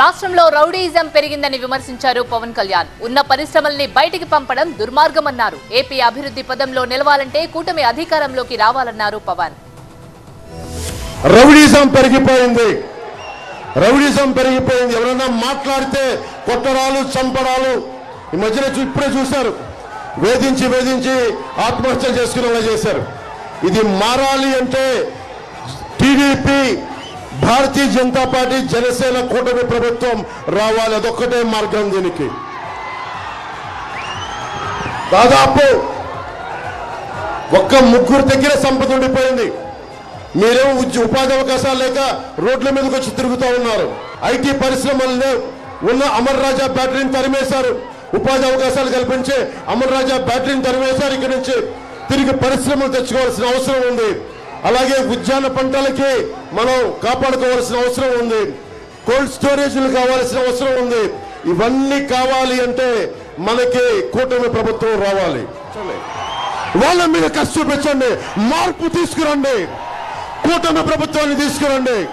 రాష్ట్రంలో రౌడీయిజం పెరిగిందని విమర్శించారు పవన్ కళ్యాణ్. ఉన్న పరిశ్రమల్ని బయటికి పంపడం దుర్మార్గమన్నారు. ఏపీ అభివృద్ధి పదంలో నిలవాలంటే కూటమి అధికారంలోకి రావాలన్నారు పవన్. రౌడీజం పెరిగిపోయింది. రౌడీజం పెరిగిపోయింది. ఎవరైనా మాట్లాడితే కొట్టడాలు చంపడాలు ఈ మధ్యన ఇప్పుడే చూశారు. వేధించి వేధించి ఆత్మహత్య చేసుకునేలా చేశారు. ఇది మారాలి అంటే టీడీపీ భారతీయ జనతా పార్టీ జనసేన కూటమి ప్రభుత్వం రావాలి. అదొక్కటే మార్గం దీనికి. దాదాపు ఒక్క ముగ్గురు దగ్గర సంపద ఉండిపోయింది. మీరేమో ఉపాధి అవకాశాలు లేక రోడ్ల మీదకి వచ్చి తిరుగుతూ ఉన్నారు. ఐటీ పరిశ్రమల్లో ఉన్న అమర్ రాజా బ్యాటరీని తరిమేశారు. ఉపాధి అవకాశాలు కల్పించే అమర్ రాజా బ్యాటరీని తరిమేశారు. ఇక్కడి నుంచి తిరిగి పరిశ్రమలు తెచ్చుకోవాల్సిన అవసరం ఉంది. అలాగే ఉద్యాన పంటలకి మనం కాపాడుకోవాల్సిన అవసరం ఉంది. కోల్డ్ స్టోరేజ్లు కావాల్సిన అవసరం ఉంది. ఇవన్నీ కావాలి అంటే మనకి కూటమి ప్రభుత్వం రావాలి. వాళ్ళ మీద కష్టం మార్పు తీసుకురండి. కూటమి ప్రభుత్వాన్ని తీసుకురండి.